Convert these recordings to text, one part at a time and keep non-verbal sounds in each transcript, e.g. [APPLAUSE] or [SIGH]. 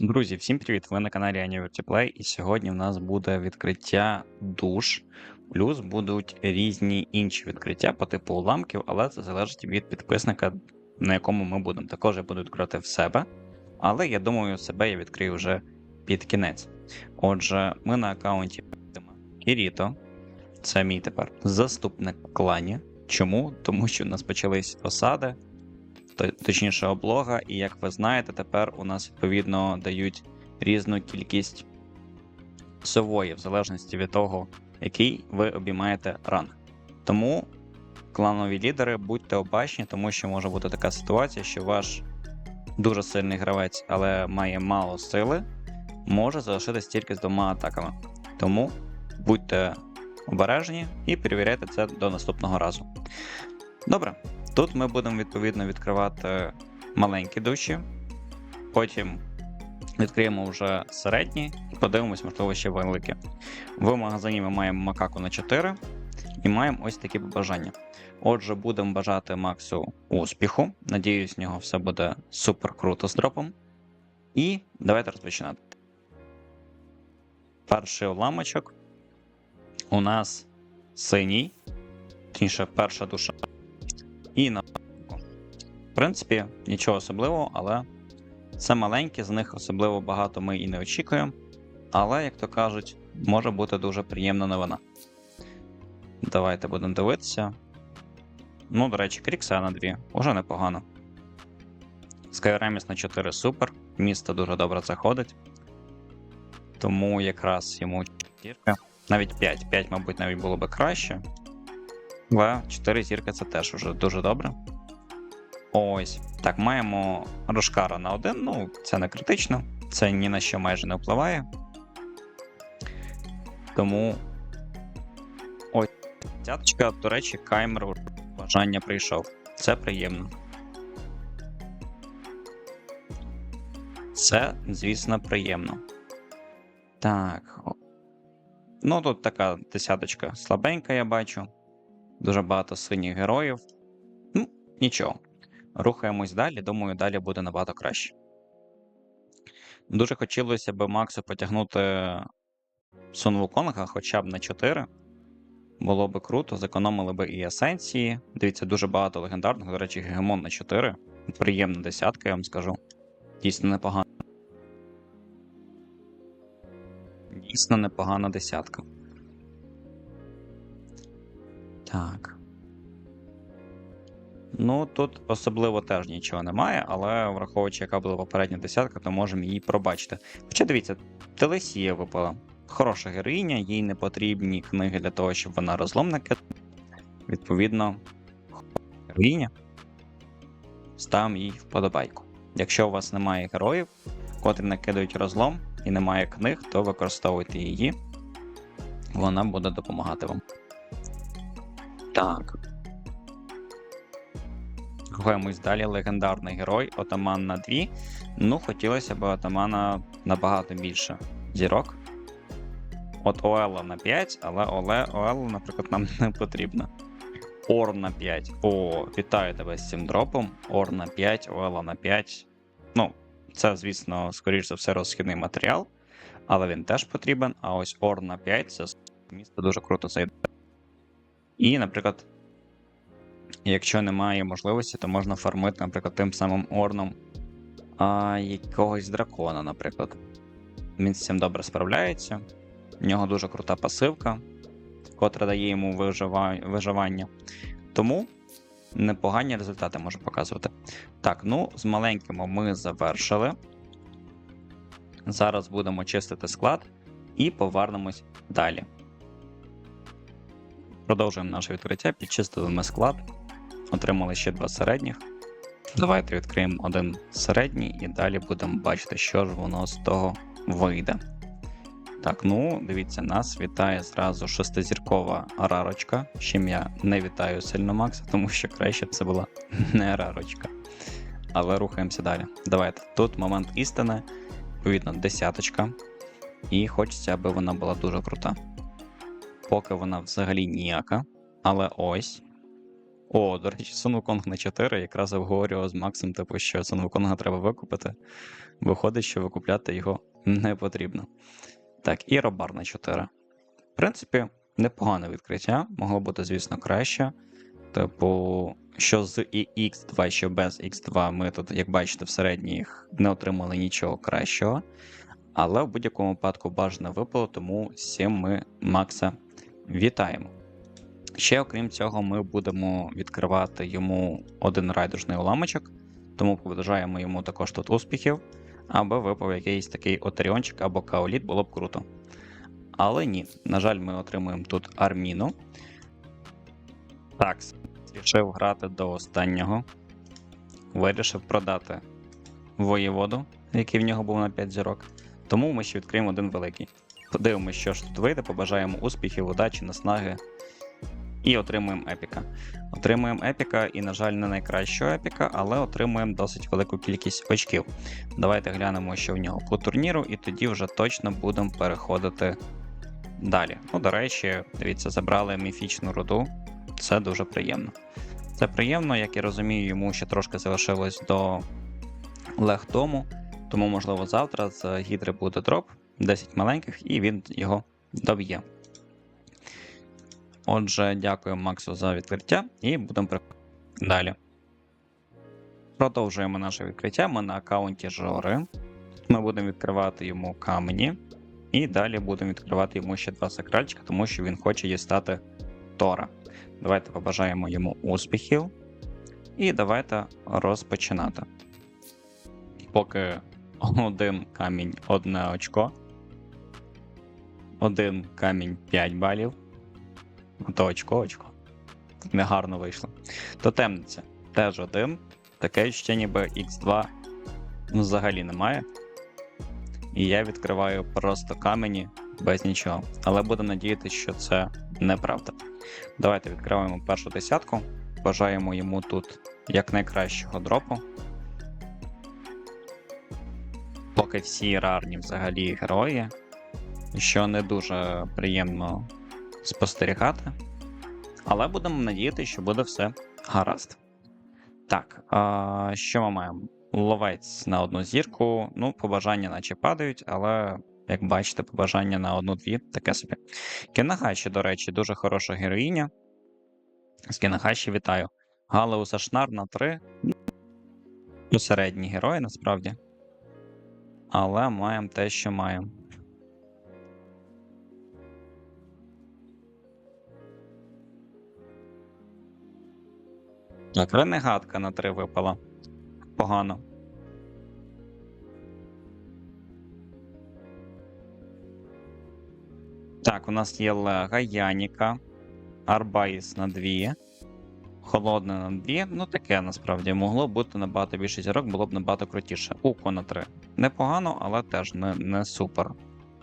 Друзі, всім привіт! Ви на каналі Play, і сьогодні в нас буде відкриття душ, плюс будуть різні інші відкриття по типу уламків, але це залежить від підписника, на якому ми будемо. Також я буду відкривати в себе, але я думаю, себе я відкрию вже під кінець. Отже, ми на аккаунті Кіріто, це мій тепер заступник клані. Чому? Тому що у нас почались осади точніше облога, і як ви знаєте, тепер у нас відповідно дають різну кількість сової, в залежності від того, який ви обіймаєте ранг. Тому кланові лідери будьте обачні, тому що може бути така ситуація, що ваш дуже сильний гравець, але має мало сили, може залишитись тільки з двома атаками. Тому будьте обережні і перевіряйте це до наступного разу. Добре, Тут ми будемо відповідно відкривати маленькі душі, потім відкриємо вже середні і подивимось, можливо, ще великі. В магазині ми маємо макаку на 4 і маємо ось такі побажання. Отже, будемо бажати Максу успіху. Надіюсь, в нього все буде супер круто з дропом. І давайте розпочинати. Перший уламочок у нас синій, точніше, перша душа. І на в принципі, нічого особливого, але це маленькі, з них особливо багато ми і не очікуємо. Але, як то кажуть, може бути дуже приємна новина. Давайте будемо дивитися. Ну, до речі, Крікса на 2, уже непогано. Skyremis на 4 супер. Місто дуже добре заходить. Тому якраз йому 4. Навіть 5. 5, мабуть, навіть було би краще. Але 4 зірки це теж уже дуже добре. Ось. Так, маємо Рошкара на 1. Ну, це не критично, це ні на що майже не впливає. Тому. Ось. Дяточка, до речі, каймер бажання прийшов. Це приємно. Це, звісно, приємно. Так. Ну, тут така десяточка слабенька, я бачу. Дуже багато синіх героїв. Ну, нічого. Рухаємось далі, думаю, далі буде набагато краще. Дуже хотілося б Максу потягнути Сун Вуконга хоча б на 4. Було би круто, зекономили би і есенції. Дивіться, дуже багато легендарних, до речі, Гегемон на 4. Приємна десятка, я вам скажу. Дійсно непогано. Дійсно непогана десятка. Так. Ну, тут особливо теж нічого немає, але враховуючи, яка була попередня десятка, то можемо її пробачити. Хоча дивіться, Телесія випала. Хороша героїня, їй не потрібні книги для того, щоб вона розлом накидала. Відповідно, героїня. Ставимо їй вподобайку. Якщо у вас немає героїв, котрі накидають розлом і немає книг, то використовуйте її. Вона буде допомагати вам. Так. Рухаємось далі. Легендарний герой, отаман на 2. Ну, хотілося б отамана набагато більше зірок. От Оела на 5, але Оле, Оела, наприклад, нам не потрібно. Ор на 5. О, вітаю тебе з цим дропом. Ор на 5, Оела на 5. Ну, це, звісно, скоріш за все, розхідний матеріал, але він теж потрібен. А ось Ор на 5 це місто дуже круто зайде. І, наприклад, якщо немає можливості, то можна фармити, наприклад, тим самим орном а, якогось дракона, наприклад. Він з цим добре справляється. В нього дуже крута пасивка, котра дає йому вижива... виживання. Тому непогані результати може показувати. Так, ну, з маленькими ми завершили. Зараз будемо чистити склад і повернемось далі. Продовжуємо наше відкриття. Підчистили ми склад. Отримали ще два середніх. Давайте відкриємо один середній і далі будемо бачити, що ж воно з того вийде. Так, ну, дивіться, нас вітає зразу шестизіркова рарочка. з Чим я не вітаю сильно Макса, тому що краще б це була не рарочка. Але рухаємося далі. Давайте. Тут момент істини, відповідно, десяточка. І хочеться, аби вона була дуже крута поки вона взагалі ніяка. Але ось. О, до речі, Wukong на 4 якраз обговорював з Максом, типу, що Wukong треба викупити. Виходить, що викупляти його не потрібно. Так, і Робар на 4. В принципі, непогане відкриття, могло бути, звісно, краще. Типу, що з і X2, що без X2, ми тут, як бачите, в середніх не отримали нічого кращого. Але в будь-якому випадку бажано випало, тому з цим ми Макса вітаємо. Ще, окрім цього, ми будемо відкривати йому один райдужний уламочок, тому побажаємо йому також тут успіхів, аби випав якийсь такий отеріончик або каоліт, було б круто. Але ні, на жаль, ми отримуємо тут арміну. Так, вирішив грати до останнього. Вирішив продати воєводу, який в нього був на 5 зірок. Тому ми ще відкриємо один великий. Подивимося, що ж тут вийде, побажаємо успіхів, удачі, наснаги. І отримуємо епіка. Отримуємо епіка, і, на жаль, не найкращого епіка, але отримуємо досить велику кількість очків. Давайте глянемо, що в нього по турніру, і тоді вже точно будемо переходити далі. Ну, до речі, дивіться, забрали міфічну руду. Це дуже приємно. Це приємно, як я розумію, йому ще трошки залишилось до легтому, тому, можливо, завтра з гідри буде дроп 10 маленьких, і він його доб'є. Отже, дякую Максу за відкриття і будемо далі. Продовжуємо наше відкриття. Ми на аккаунті Жори. Ми будемо відкривати йому камені. І далі будемо відкривати йому ще два сакральчика, тому що він хоче дістати Тора. Давайте побажаємо йому успіхів. І давайте розпочинати. Поки один камінь одне очко. Один камінь 5 балів. То очко, очко. Негарно вийшло. То темниця. Теж один. Таке ще ніби X2 ну, взагалі немає. І я відкриваю просто камені без нічого. Але буду надіятися, що це неправда. Давайте відкриваємо першу десятку. Бажаємо йому тут якнайкращого дропу. Поки всі рарні взагалі герої, що не дуже приємно спостерігати. Але будемо надіятися, що буде все гаразд. Так, а, що ми маємо? Ловець на одну зірку. Ну, побажання наче падають, але, як бачите, побажання на одну-дві таке собі. Кінагаші, до речі, дуже хороша героїня. З Кінагаші вітаю. Галеуса Шнар на 3. Ну, середні герої, насправді. Але маємо те, що маємо. Ренегатка на 3 випала. Погано. Так, у нас є Лега, Яніка, Арбаїс на 2. Холодне на 2. Ну таке насправді могло бути набагато більше зірок, було б набагато крутіше. Уко на 3. Непогано, але теж не, не супер.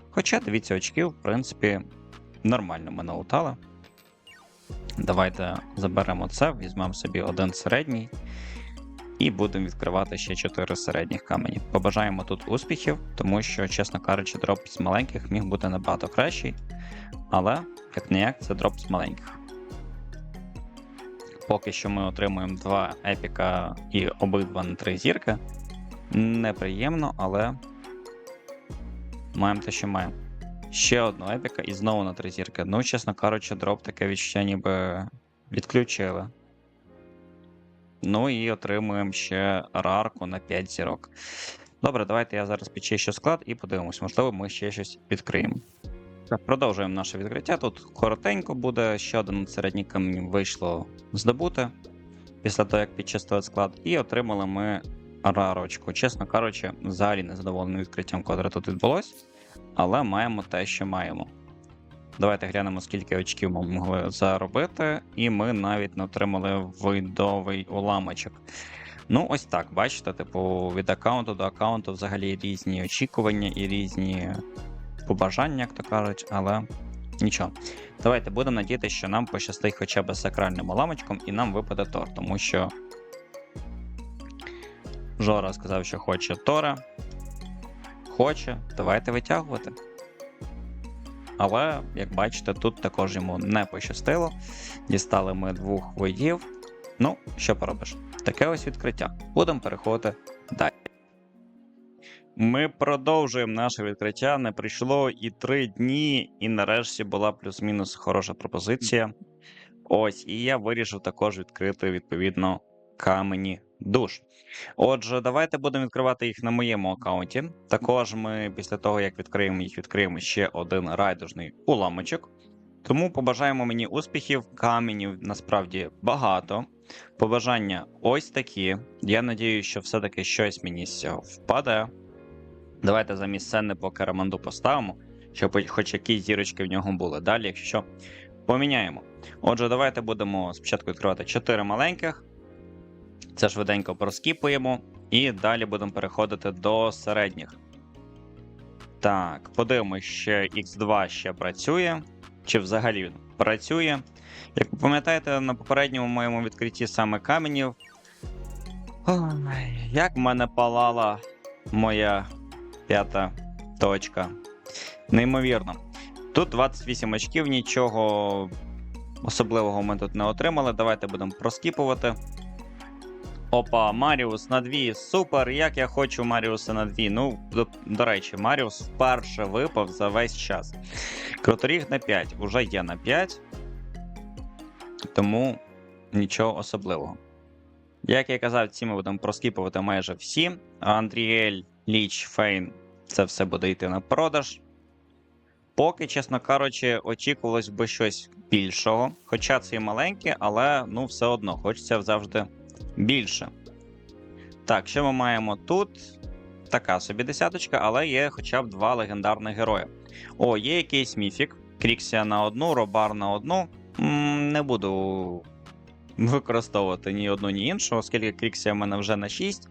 Хоча дивіться очків, в принципі, нормально ми налутали. Давайте заберемо це, візьмемо собі один середній. І будемо відкривати ще 4 середніх камені. Побажаємо тут успіхів, тому що, чесно кажучи, дроп з маленьких міг бути набагато кращий. Але, як не як, це дроп з маленьких. Поки що ми отримуємо 2 епіка і обидва на 3 зірки. Неприємно, але маємо те, що маємо. Ще одну епіка і знову на 3 зірки. Ну, чесно кажучи, дроп таке відчуття ніби відключили. Ну і отримуємо ще рарку на 5 зірок. Добре, давайте я зараз підчищу склад і подивимось, можливо, ми ще щось відкриємо. Продовжуємо наше відкриття. Тут коротенько буде, ще один середній камінь вийшло здобути після того, як підчистили склад, і отримали ми рарочку. Чесно кажучи, взагалі не задоволений відкриттям, котре тут відбулось, але маємо те, що маємо. Давайте глянемо, скільки очків ми могли заробити, і ми навіть не отримали видовий уламочок. Ну, ось так, бачите, типу, від аккаунту до аккаунту взагалі різні очікування і різні побажання, як то кажуть, але нічого. Давайте будемо надіятися, що нам пощастить хоча б сакральним уламочком і нам випаде Тор, тому що Жора сказав, що хоче Тора. Хоче, давайте витягувати. Але, як бачите, тут також йому не пощастило. Дістали ми двох воїв. Ну, що поробиш? Таке ось відкриття. Будемо переходити далі. Ми продовжуємо наше відкриття. Не прийшло і три дні, і нарешті була плюс-мінус хороша пропозиція. Ось, і я вирішив також відкрити відповідно камені душ. Отже, давайте будемо відкривати їх на моєму аккаунті. Також ми після того, як відкриємо їх, відкриємо ще один райдужний уламочок. Тому побажаємо мені успіхів, каменів насправді багато. Побажання ось такі. Я надію, що все-таки щось мені з цього впаде. Давайте замість сцени по кераманду поставимо, щоб хоч якісь зірочки в нього були. Далі, якщо поміняємо. Отже, давайте будемо спочатку відкривати 4 маленьких. Це швиденько проскіпуємо. І далі будемо переходити до середніх. Так, подивимось, ще X2 ще працює. Чи взагалі він працює. Як ви пам'ятаєте, на попередньому моєму відкритті саме каменів. Як в мене палала моя п'ята точка. Неймовірно. Тут 28 очків, нічого особливого ми тут не отримали. Давайте будемо проскіпувати. Опа, Маріус на 2. Супер! Як я хочу Маріуса на 2. Ну, до, до речі, Маріус вперше випав за весь час. Круторіг на 5. Уже є на 5. Тому нічого особливого. Як я казав, ці ми будемо проскіпувати майже всі. Андріель, Ліч, Фейн це все буде йти на продаж. Поки, чесно кажучи, очікувалось би щось більшого. Хоча це і маленьке, але ну все одно хочеться завжди більше. Так, що ми маємо тут? Така собі десяточка, але є хоча б два легендарних герої. О, є якийсь міфік. Кріксія на одну, Робар на одну. Не буду використовувати ні одну, ні іншу, оскільки Кріксія в мене вже на 6.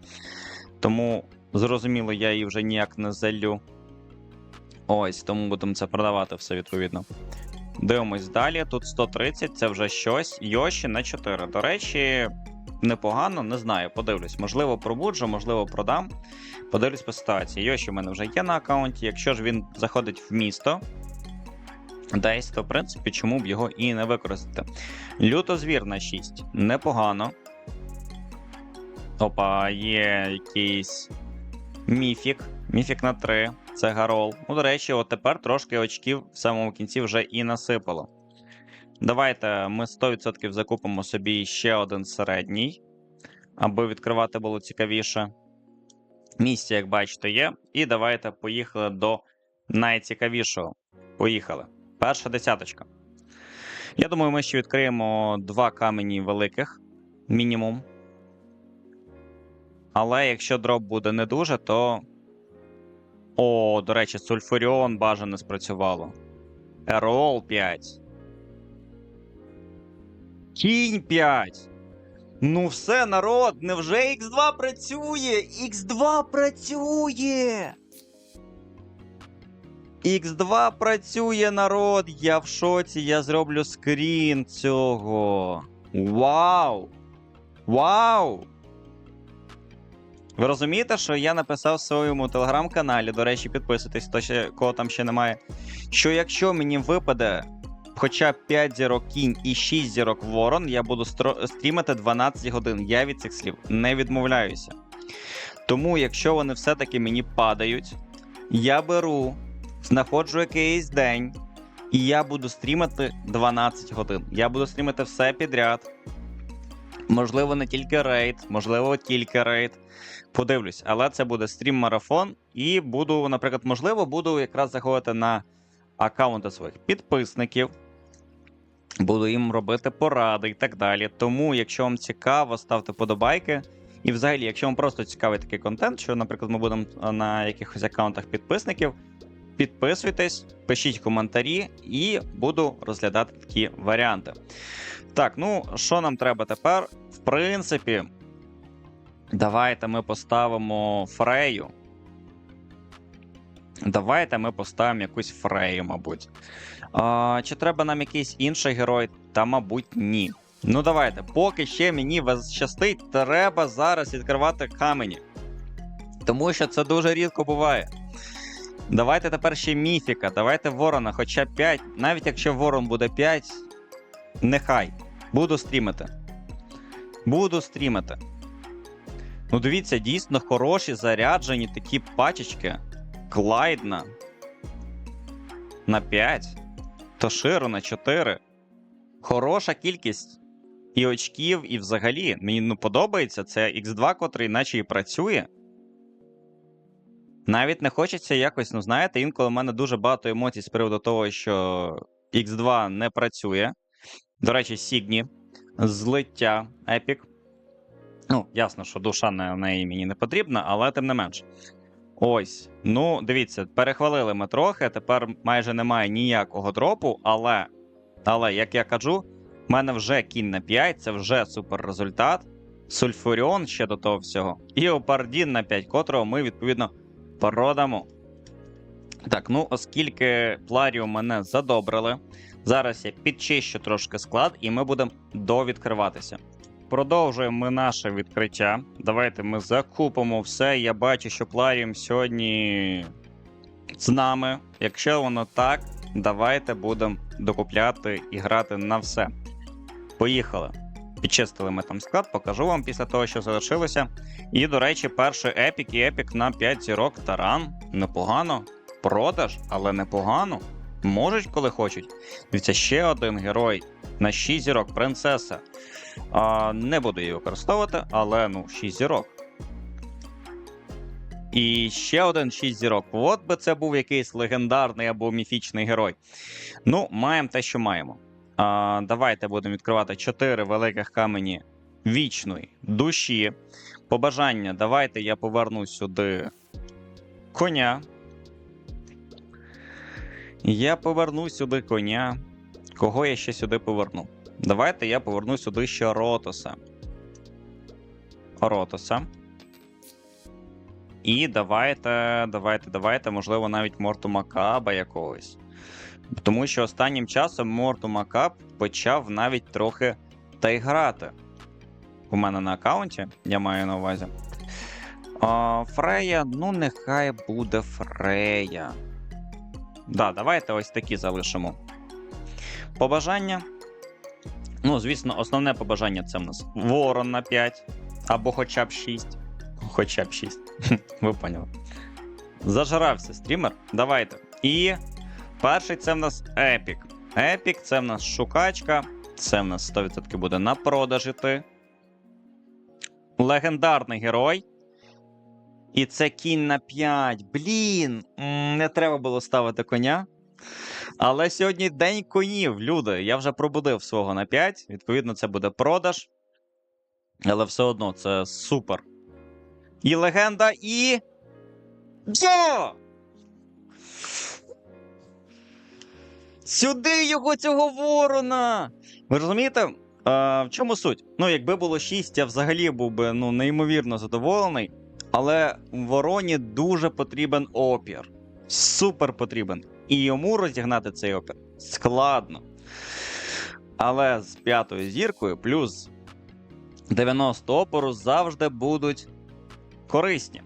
Тому, зрозуміло, я її вже ніяк не залю. Ось, тому будемо це продавати все відповідно. Дивимось далі. Тут 130, це вже щось. Йоші на 4. До речі, непогано, не знаю, подивлюсь. Можливо, пробуджу, можливо, продам. Подивлюсь по ситуації. Йоші в мене вже є на аккаунті. Якщо ж він заходить в місто, десь, то в принципі, чому б його і не використати. Лютозвір на 6. Непогано. Опа, є якийсь міфік. Міфік на 3. Це Гарол. Ну, до речі, от тепер трошки очків в самому кінці вже і насипало. Давайте ми 100% закупимо собі ще один середній, аби відкривати було цікавіше. Місце, як бачите, є. І давайте поїхали до найцікавішого. Поїхали. Перша десяточка. Я думаю, ми ще відкриємо два камені великих, мінімум. Але якщо дроп буде не дуже, то. О, до речі, Сульфуріон бажано спрацювало. Ерол 5. Кінь 5. Ну все, народ, невже Х2 працює? Х2 працює. Х2 працює, народ. Я в шоці, я зроблю скрін цього. Вау! Вау! Ви розумієте, що я написав в своєму телеграм-каналі, до речі, підписуйтесь, хто ще кого там ще немає. Що якщо мені випаде хоча б 5 зірок кінь і 6 зірок ворон, я буду стрімити 12 годин. Я від цих слів не відмовляюся. Тому, якщо вони все-таки мені падають, я беру, знаходжу якийсь день, і я буду стрімити 12 годин. Я буду стрімити все підряд. Можливо, не тільки рейд, можливо, тільки рейд. Подивлюсь, але це буде стрім-марафон, і буду, наприклад, можливо, буду якраз заходити на аккаунти своїх підписників. Буду їм робити поради і так далі. Тому, якщо вам цікаво, ставте подобайки. І взагалі, якщо вам просто цікавий такий контент, що, наприклад, ми будемо на якихось аккаунтах підписників, підписуйтесь, пишіть коментарі, і буду розглядати такі варіанти. Так, ну що нам треба тепер? В принципі, давайте ми поставимо Фрею. Давайте ми поставимо якусь Фрею, мабуть. А, Чи треба нам якийсь інший герой? Та, мабуть, ні. Ну давайте, поки ще мені вас щастить, треба зараз відкривати камені. Тому що це дуже рідко буває. Давайте тепер ще міфіка, давайте ворона, хоча 5. Навіть якщо ворон буде 5, нехай. Буду стрімити. Буду стрімити. Ну, дивіться, дійсно хороші заряджені такі пачечки. Клайдна. На 5. Тоширо на 4. Хороша кількість і очків, і взагалі. Мені ну, подобається. Це X2, котрий наче і працює. Навіть не хочеться якось, ну знаєте, інколи в мене дуже багато емоцій з приводу того, що X2 не працює. До речі, Сігні, злиття Епік. Ну, ясно, що душа на неї мені не потрібна, але тим не менш. Ось. Ну, дивіться, перехвалили ми трохи. Тепер майже немає ніякого дропу, але, але як я кажу, в мене вже кінь на 5, це вже супер результат. Сульфуріон ще до того всього. І Опардін на 5, котрого ми, відповідно, продамо. Так, ну, оскільки Пларіо мене задобрили, зараз я підчищу трошки склад, і ми будемо довідкриватися. Продовжуємо ми наше відкриття. Давайте ми закупимо все. Я бачу, що Пларіум сьогодні з нами. Якщо воно так, давайте будемо докупляти і грати на все. Поїхали. Підчистили ми там склад, покажу вам після того, що залишилося. І, до речі, перший епік і епік на 5 зірок таран. Непогано. Продаж, але непогано. Можуть, коли хочуть. Дивіться, ще один герой на 6 зірок, принцеса. А, Не буду її використовувати, але ну, 6 зірок. І ще один 6 зірок. От би це був якийсь легендарний або міфічний герой. Ну, маємо те, що маємо. А, Давайте будемо відкривати 4 великих камені вічної душі. Побажання, давайте я поверну сюди коня. Я поверну сюди коня. Кого я ще сюди поверну? Давайте я поверну сюди ще Ротоса. Ротоса. І давайте, давайте, давайте, можливо, навіть Морту Макаба якогось. Тому що останнім часом Морту Макаб почав навіть трохи та й грати. У мене на аккаунті, я маю на увазі. А, Фрея, ну нехай буде Фрея. Да, давайте ось такі залишимо. Побажання. Ну, звісно, основне побажання це в нас Ворон на 5, або хоча б 6. Хоча б 6. [LAUGHS] Ви поняли. Зажрався стрімер. Давайте. І перший це в нас Епік. Епік це в нас шукачка. Це в нас 100% буде на продаж іти. Легендарний герой. І це кінь на 5. Блін, не треба було ставити коня. Але сьогодні день конів, люди. Я вже пробудив свого на 5. Відповідно, це буде продаж. Але все одно це супер. І легенда, і. Йо! Сюди його цього ворона! Ви розумієте? А, в чому суть? Ну, якби було 6, я взагалі був би ну, неймовірно задоволений. Але вороні дуже потрібен опір. Супер потрібен. І йому розігнати цей опір складно. Але з п'ятою зіркою плюс 90 опору завжди будуть корисні.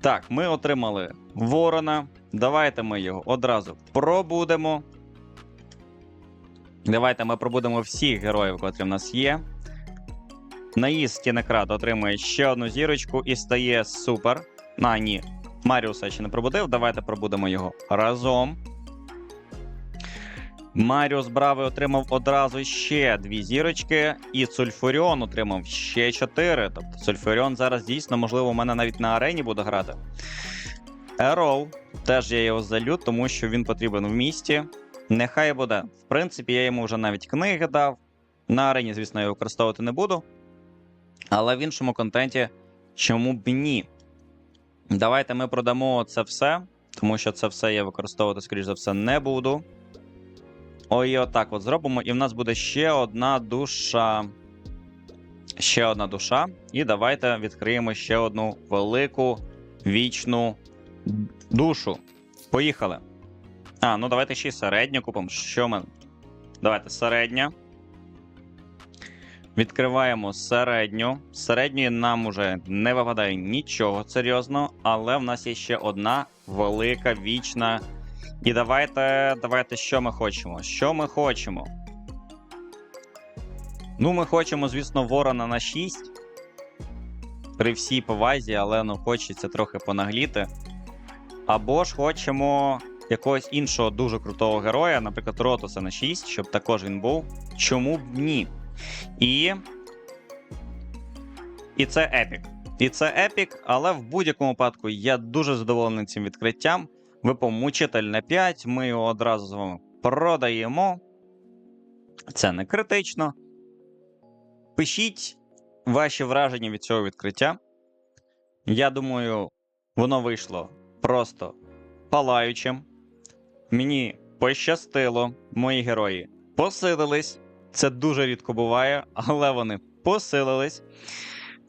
Так, ми отримали ворона. Давайте ми його одразу пробудемо. Давайте ми пробудемо всіх героїв, котрі в нас є. Наїзд Стінекрат отримує ще одну зірочку і стає супер. А, ні. Маріуса ще не пробудив. Давайте пробудемо його разом. Маріус Бравий отримав одразу ще дві зірочки, і Сульфуріон отримав ще чотири. Тобто Сульфуріон зараз дійсно, можливо, у мене навіть на арені буде грати. Ероу, теж я його залю, тому що він потрібен в місті. Нехай буде. В принципі, я йому вже навіть книги дав. На арені, звісно, я його використовувати не буду. Але в іншому контенті чому б ні? Давайте ми продамо це все, тому що це все я використовувати, скоріш за все, не буду. Ой, отак от зробимо. І в нас буде ще одна душа. Ще одна душа. І давайте відкриємо ще одну велику вічну душу. Поїхали. А, ну давайте ще й середню купимо. Що ми. Давайте середня. Відкриваємо середню. Середньої нам уже не випадає нічого серйозного, але в нас є ще одна велика вічна. І давайте, давайте, що ми хочемо? Що ми хочемо? Ну, ми хочемо, звісно, ворона на 6. При всій повазі, але ну хочеться трохи понагліти. Або ж хочемо якогось іншого дуже крутого героя, наприклад, Ротуса на 6, щоб також він був. Чому б ні? І. І це епік. І це епік, але в будь-якому випадку я дуже задоволений цим відкриттям. Випав мучитель на 5, ми його одразу з вами продаємо. Це не критично. Пишіть ваші враження від цього відкриття. Я думаю, воно вийшло просто палаючим. Мені пощастило, мої герої посилились. Це дуже рідко буває, але вони посилились.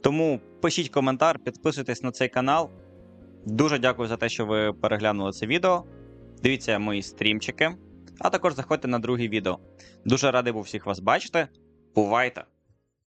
Тому пишіть коментар, підписуйтесь на цей канал. Дуже дякую за те, що ви переглянули це відео. Дивіться мої стрімчики, а також заходьте на друге відео. Дуже радий був всіх вас бачити. Бувайте!